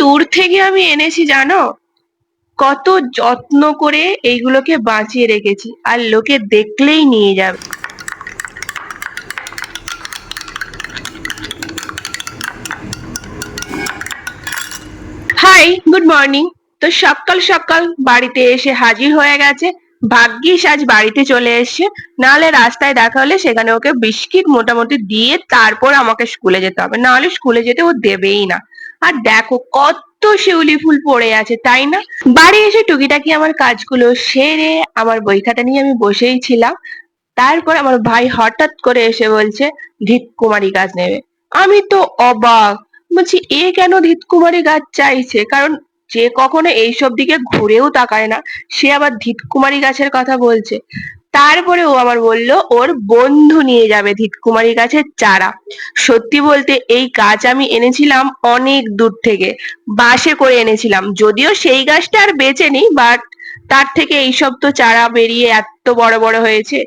দূর থেকে আমি এনেছি জানো? কত যত্ন করে এইগুলোকে বাঁচিয়ে রেখেছি, আর লোকে দেখলেই নিয়ে যাবে। হাই গুড মর্নিং তো সকাল সকাল বাড়িতে এসে হাজির হয়ে গেছে। ভাগ্যিস আজ বাড়িতে চলে এসছে। নাহলে রাস্তায় দেখা হলে সেখানে ওকে বিস্কিট মোটামুটি দিয়ে তারপর আমাকে স্কুলে যেতে হবে। নাহলে স্কুলে যেতে ও দেবেই না। আর দেখো কত শিউলি ফুল পড়ে আছে, তাই না? বাড়ি এসে টুকিটাকি আমার কাজগুলো সেরে আমার বই খাতা নিয়ে আমি বসেই ছিলাম। তারপর আমার ভাই হঠাৎ করে এসে বলছে ধিত কুমারী গাছ নেবে। আমি তো অবাক, বলছি, এ কেন ধিত কুমারী গাছ চাইছে? কারণ যে কখনো এইসব দিকে ঘুরেও তাকায় না, সে আবার ধিত কুমারী গাছের কথা বলছে। তারপরে ও আমার বলল, ওর বন্ধু নিয়ে যাবে ধিতকুমারী গাছের চারা। সত্যি বলতে এই গাছ আমি এনেছিলাম অনেক দূর থেকে বাসে করে এনেছিলাম। যদিও সেই গাছটা আর বেঁচে নেই বাট তার থেকে এইসব তো চারা বেরিয়ে এত বড় বড় হয়েছে,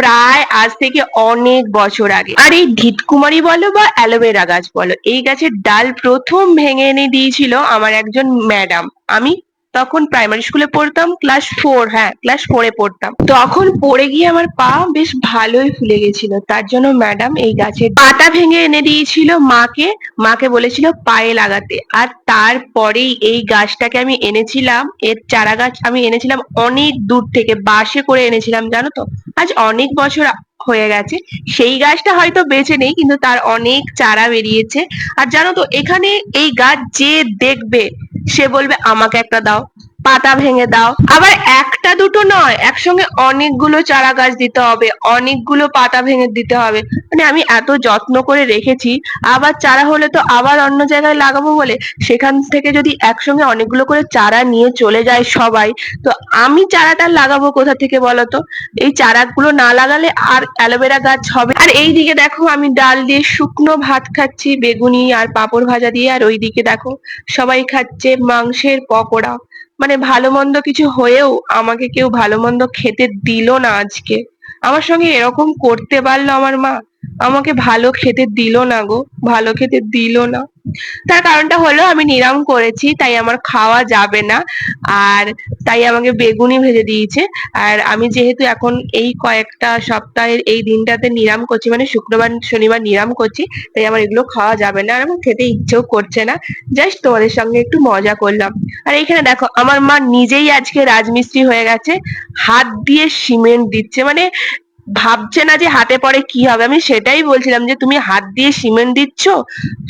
প্রায় আজ থেকে অনেক বছর আগে। আর এই ধিতকুমারী বলো বা অ্যালোভেরা গাছ বলো, এই গাছের ডাল প্রথম ভেঙে এনে দিয়েছিল আমার একজন ম্যাডাম। আমি তখন প্রাইমারি স্কুলে পড়তাম ক্লাস ফোর হ্যাঁ ক্লাস ফোরে পড়তাম। তখন পড়ে গিয়ে আমার পা বেশ ভালোই ফুলে গেছিল। তার জন্য ম্যাডাম এই গাছের পাতা ভেঙে এনে দিয়েছিল মাকে। মাকে বলেছিল পায়ে লাগাতে। আর তারপরেই এই গাছটাকে আমি এনেছিলাম। এর চারা গাছ আমি এনেছিলাম অনেক দূর থেকে বাসে করে এনেছিলাম, জানো তো? আজ অনেক বছর হয়ে গেছে। সেই গাছটা হয়তো বেঁচে নেই, কিন্তু তার অনেক চারা বেরিয়েছে। আর জানো তো, এখানে এই গাছ যে দেখবে সে বলবে আমাকে একটা দাও। পাতা ভেঙে দাও। আবার একটা দুটো নয়, একসঙ্গে অনেকগুলো চারা গাছ দিতে হবে, অনেকগুলো পাতা ভেঙে দিতে হবে। মানে আমি এত যত্ন করে রেখেছি, আবার চারা হলে তো আবার অন্য জায়গায় লাগাবো বলে। সেখান থেকে যদি একসঙ্গে অনেকগুলো করে চারা নিয়ে চলে যায় সবাই, তো আমি চারাটা লাগাবো কোথা থেকে বলো তো? এই চারাগুলো না লাগালে আর অ্যালোভেরা গাছ হবে। আর এই দিকে দেখো, আমি ডাল দিয়ে শুকনো ভাত খাচ্ছি, বেগুনি আর পাঁপড় ভাজা দিয়ে। আর ওই দিকে দেখো, সবাই খাচ্ছে মাংসের পকোড়া। মানে ভালো মন্দ কিছু হয়েও আমাকে কেউ ভালো মন্দ খেতে দিল না আজকে। আমার সঙ্গে এরকম করতে পারল আমার মা। আমাকে ভালো খেতে দিল না গো, ভালো খেতে দিল না। তার কারণটা হলো আমি নিরাম করেছি, তাই আমার খাওয়া যাবে না, আর তাই আমাকে বেগুনি ভেজে দিয়েছে। আর আমি যেহেতু এখন এই কয়েকটা সপ্তাহের এই দিনটাতে নিরাম করছি মানে শুক্রবার, শনিবার নিরাম করছি, তাই আমার এগুলো খাওয়া যাবে না, আর আমার খেতে ইচ্ছেও করছে না। জাস্ট তোমাদের সঙ্গে একটু মজা করলাম। আর এইখানে দেখো, আমার মা নিজেই আজকে রাজমিস্ত্রি হয়ে গেছে, হাত দিয়ে সিমেন্ট দিচ্ছে মানে ভাবছে না যে হাতে পরে কি হবে। আমি সেটাই বলছিলাম যে, তুমি হাত দিয়ে সিমেন্ট দিচ্ছ,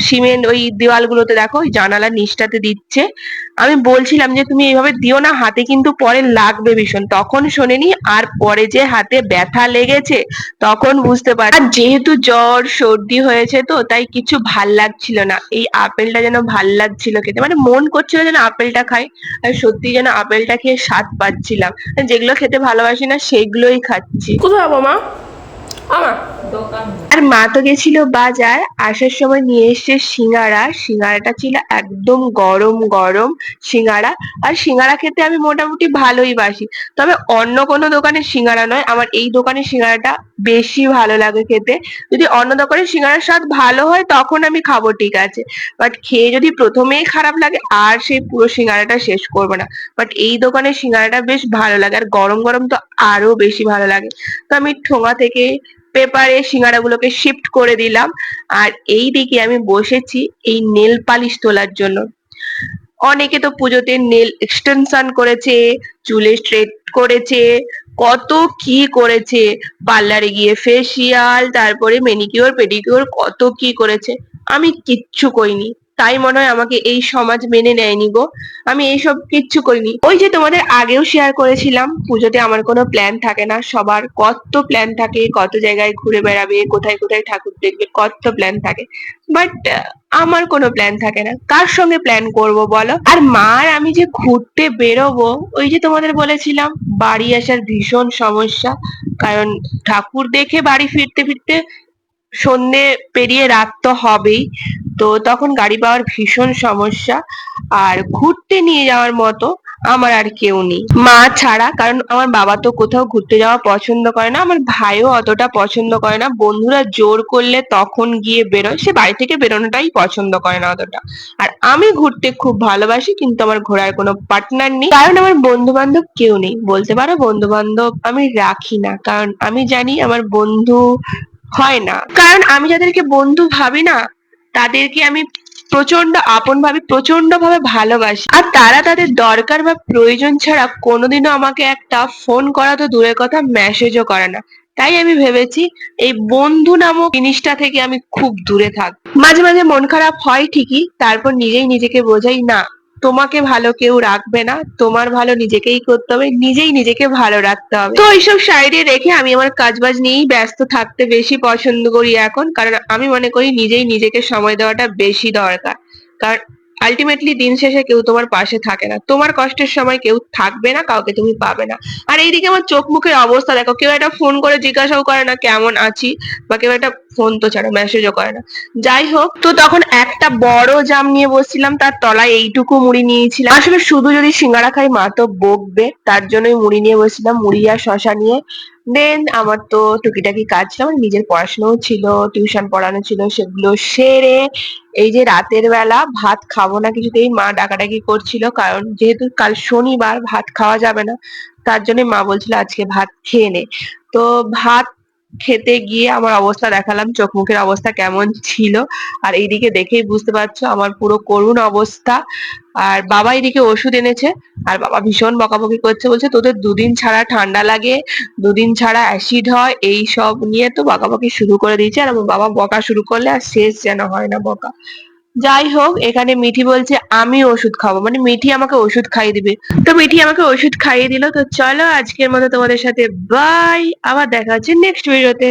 সিমেন্ট ওই দেওয়ালগুলোতে দেখো, ওই জানালার নিচটাতে দিচ্ছে। আমি বলছিলাম যে, তুমি এইভাবে দিও না, হাতে কিন্তু পরে লাগবে ভীষণ। তখন শোনেনি, আর পরে যে হাতে ব্যথা লেগেছে, তখন বুঝতে পার আর যেহেতু জ্বর, সর্দি হয়েছে তো, তাই কিছু ভালো লাগছিল না। এই আপেলটা যেন ভালো লাগছিল খেতে। মানে মন করছিল যেন আপেলটা খাই, আর সত্যি যেন আপেলটা খেয়ে স্বাদ পাচ্ছিলাম। যেগুলো খেতে ভালোবাসি না, সেগুলোই খাচ্ছি। যাব মা আর মা তো গেছিল বাজার, আসার সময় নিয়ে এসছে সিঙ্গারা। সিঙ্গারাটা ছিল একদম গরম গরম সিঙ্গারা। আর সিঙ্গারা খেতে আমি মোটামুটি ভালোই বাসি। তবে অন্য কোনো দোকানের সিঙ্গারা নয়। আমার এই দোকানের সিঙ্গারাটা বেশি ভালো লাগে খেতে। যদি অন্য দোকানের সিঙ্গারার স্বাদ ভালো হয়, তখন আমি খাব, ঠিক আছে। বাট খেয়ে যদি প্রথমেই খারাপ লাগে, আর সেই পুরো সিঙ্গারাটা শেষ করব না। বাট এই দোকানের সিঙ্গারাটা বেশ ভালো লাগে। আর গরম গরম তো আরও বেশি ভালো লাগে। তো আমি ঠোঙা থেকে পেপারে সিঙ্গারাগুলোকে শিফট করে দিলাম। আর এই দিকে আমি বসেছি এই নেল পালিশ তোলার জন্য। অনেকে তো পুজোতে নেল এক্সটেনশন করেছে, চুলে স্ট্রেট করেছে, কত কি করেছে। পার্লারে গিয়ে ফেসিয়াল তারপরে মেনিকিওর পেডিকিওর কত কি করেছে। আমি কিচ্ছু করিনি। তাই মনে হয় আমাকে এই সমাজ মেনে নেয়নি গো। আমি এইসব কিচ্ছু করিনি। ওই যে তোমাদের আগেও শেয়ার করেছিলাম, পুজোতে আমার কোনো প্ল্যান থাকে না। সবার কত প্ল্যান থাকে, কত জায়গায় ঘুরে বেড়াবে, কোথায় কোথায় ঠাকুর দেখবে, কত প্ল্যান থাকে। বাট আমার কোনো প্ল্যান থাকে না। কার সঙ্গে প্ল্যান করব বলো? আর মার আমি যে ঘুরতে বেরোবো, ওই যে তোমাদের বলেছিলাম, বাড়ি আসার ভীষণ সমস্যা। কারণ ঠাকুর দেখে বাড়ি ফিরতে ফিরতে সন্ধে পেরিয়ে রাত তো হবেই। তো তখন গাড়ি পাওয়ার ভীষণ সমস্যা। আর ঘুরতে নিয়ে যাওয়ার মতো আমার আর কেউ নেই। মা ছাড়া, কারণ আমার বাবা তো কোথাও ঘুরতে যাওয়া পছন্দ করে না, আমার ভাইও অতটা পছন্দ করে না। বন্ধুরা জোর করলে তখন গিয়ে বেরোয়। সে বাড়ি থেকে বেরোনোটাই পছন্দ করে না অতটা। আর আমি ঘুরতে খুব ভালোবাসি, কিন্তু আমার ঘোরার কোনো পার্টনার নেই। কারণ আমার বন্ধু বান্ধব কেউ নেই। বলতে পারো বন্ধু বান্ধব আমি রাখি না। কারণ আমি জানি আমার বন্ধু হয় না। কারণ আমি যাদেরকে বন্ধু ভাবি না, তাদেরকে আমি প্রচণ্ড আপন ভাবে প্রচণ্ড ভাবে ভালোবাসি। আর তারা তাদের দরকার বা প্রয়োজন ছাড়া কোনোদিনও আমাকে একটা ফোন করা তো দূরের কথা মেসেজও করে না। তাই আমি ভেবেছি এই বন্ধু নামক জিনিসটা থেকে আমি খুব দূরে থাক। মাঝে মাঝে মন খারাপ হয় ঠিকই, তারপর নিজেই নিজেকে বোঝাই, না তোমাকে ভালো কেউ রাখবে না, তোমার ভালো নিজেকেই করতে হবে, নিজেই নিজেকে ভালো রাখতে হবে। তো এইসব সাইডে রেখে আমি আমার কাজবাজ নিয়েই ব্যস্ত থাকতে বেশি পছন্দ করি এখন, কারণ আমি মনে করি নিজেই নিজেকে সময় দেওয়াটা বেশি দরকার। কারণ আলটিমেটলি দিন শেষে কেউ তোমার পাশে থাকে না। তোমার কষ্টের সময় কেউ থাকবে না, কাউকে তুমি পাবে না। আর এইদিকে আমার চোখ মুখের অবস্থা দেখো, কেউ একটা ফোন করে জিজ্ঞাসাও করে না কেমন আছি, বা কেউ একটা ফোন তো ছাড়া মেসেজও করে না। যাই হোক, তো তখন একটা বড় জাম নিয়ে বসছিলাম, তার তলায় এইটুকু মুড়ি নিয়েছিলাম। আসলে শুধু যদি সিঙ্গারা খাই, মা তো বকবে, তার জন্যই মুড়ি নিয়ে বসছিলাম, মুড়ি আর শশা নিয়ে। দেন আমার তো টুকিটাকি কাজ ছিল আমার নিজের পড়াশোনাও ছিল টিউশন পড়ানো ছিল, সেগুলো সেরে এই যে রাতের বেলা ভাত খাব না কিছুতেই মা ডাকাডাকি করছিল, কারণ যেহেতু কাল শনিবার ভাত খাওয়া যাবে না, তার জন্য মা বলছিল আজকে ভাত খেয়ে নে। তো ভাত খেতে গিয়ে আমার অবস্থা দেখালাম চোখ মুখের অবস্থা কেমন ছিল। আর এইদিকে দেখেই বুঝতে পারছ আমার পুরো করুণ অবস্থা। আর বাবা এদিকে ওষুধ এনেছে, আর বাবা ভীষণ বকাবকি করছে, বলছে তোদের দুদিন ছাড়া ঠান্ডা লাগে, দুদিন ছাড়া অ্যাসিড হয়, এই সব নিয়ে তো বকাবকি শুরু করে দিয়েছে। আর আমার বাবা বকা শুরু করলে আর শেষ যেন হয় না বকা। যাই হোক, এখানে মিঠি বলছে, আমি ওষুধ খাব। মানে মিঠি আমাকে ওষুধ খাইয়ে দিবে। তো মিঠি আমাকে ওষুধ খাইয়ে দিল। তো চলো আজকের মতো তোমাদের সাথে বাই আবার দেখা হচ্ছে নেক্সট ভিডিওতে